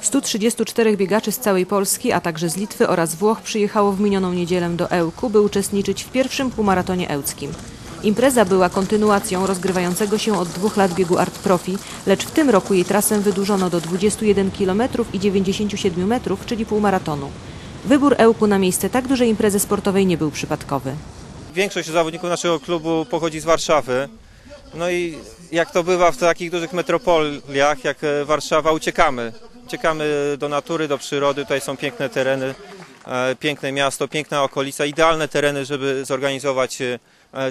134 biegaczy z całej Polski, a także z Litwy oraz Włoch przyjechało w minioną niedzielę do Ełku, by uczestniczyć w pierwszym półmaratonie ełckim. Impreza była kontynuacją rozgrywającego się od dwóch lat biegu Art Profi, lecz w tym roku jej trasę wydłużono do 21 km i 97 metrów, czyli półmaratonu. Wybór Ełku na miejsce tak dużej imprezy sportowej nie był przypadkowy. Większość zawodników naszego klubu pochodzi z Warszawy. No i jak to bywa w takich dużych metropoliach jak e, Warszawa, uciekamy. Uciekamy do natury, do przyrody. Tutaj są piękne tereny, e, piękne miasto, piękna okolica, idealne tereny, żeby zorganizować e,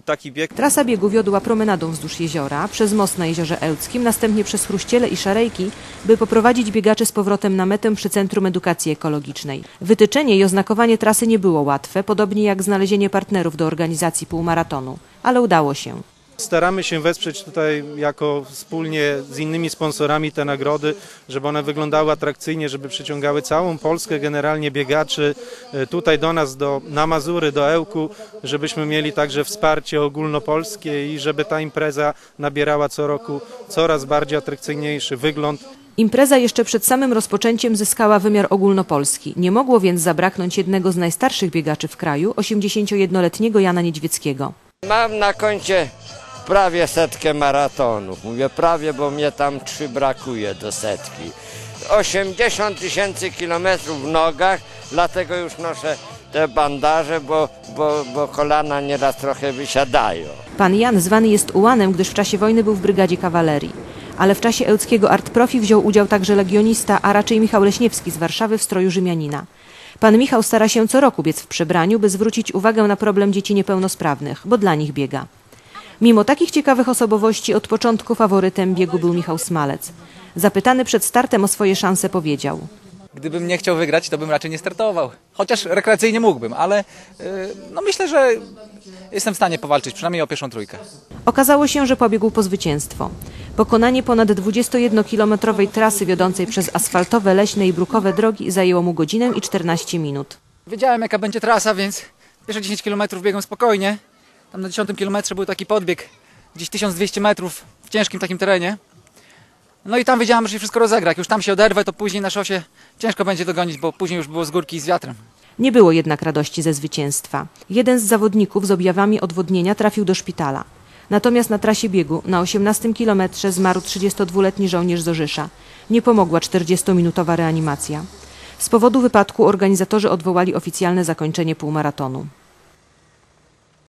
taki bieg. Trasa biegu wiodła promenadą wzdłuż jeziora, przez most na jeziorze Ełckim, następnie przez Chruściele i Szarejki, by poprowadzić biegaczy z powrotem na metę przy Centrum Edukacji Ekologicznej. Wytyczenie i oznakowanie trasy nie było łatwe, podobnie jak znalezienie partnerów do organizacji półmaratonu, ale udało się. Staramy się wesprzeć tutaj jako wspólnie z innymi sponsorami te nagrody, żeby one wyglądały atrakcyjnie, żeby przyciągały całą Polskę, generalnie biegaczy e, tutaj do nas, do, na Mazury, do Ełku, żebyśmy mieli także wsparcie ogólnopolskie i żeby ta impreza nabierała co roku coraz bardziej atrakcyjniejszy wygląd. Impreza jeszcze przed samym rozpoczęciem zyskała wymiar ogólnopolski. Nie mogło więc zabraknąć jednego z najstarszych biegaczy w kraju, 81-letniego Jana Niedźwieckiego. Mam na koncie prawie setkę maratonów. Mówię prawie, bo mnie tam trzy brakuje do setki. 80 tysięcy kilometrów w nogach, dlatego już noszę te bandaże, bo, bo, bo kolana nieraz trochę wysiadają. Pan Jan zwany jest ułanem, gdyż w czasie wojny był w brygadzie kawalerii. Ale w czasie ełckiego Art Profi wziął udział także legionista, a raczej Michał Leśniewski z Warszawy w stroju Rzymianina. Pan Michał stara się co roku biec w przebraniu, by zwrócić uwagę na problem dzieci niepełnosprawnych, bo dla nich biega. Mimo takich ciekawych osobowości od początku faworytem biegu był Michał Smalec. Zapytany przed startem o swoje szanse powiedział. Gdybym nie chciał wygrać, to bym raczej nie startował. Chociaż rekreacyjnie mógłbym, ale yy, no myślę, że jestem w stanie powalczyć przynajmniej o pierwszą trójkę. Okazało się, że pobiegł po zwycięstwo. Pokonanie ponad 21-kilometrowej trasy wiodącej przez asfaltowe, leśne i brukowe drogi zajęło mu godzinę i 14 minut. Wiedziałem jaka będzie trasa, więc pierwsze 10 km biegłem spokojnie. Tam na 10 kilometrze był taki podbieg, gdzieś 1200 metrów w ciężkim takim terenie. No i tam wiedziałem, że się wszystko rozegra. Jak już tam się oderwę, to później na szosie ciężko będzie dogonić, bo później już było z górki i z wiatrem. Nie było jednak radości ze zwycięstwa. Jeden z zawodników z objawami odwodnienia trafił do szpitala. Natomiast na trasie biegu na 18 kilometrze zmarł 32-letni żołnierz z Orzysza. Nie pomogła 40-minutowa reanimacja. Z powodu wypadku organizatorzy odwołali oficjalne zakończenie półmaratonu.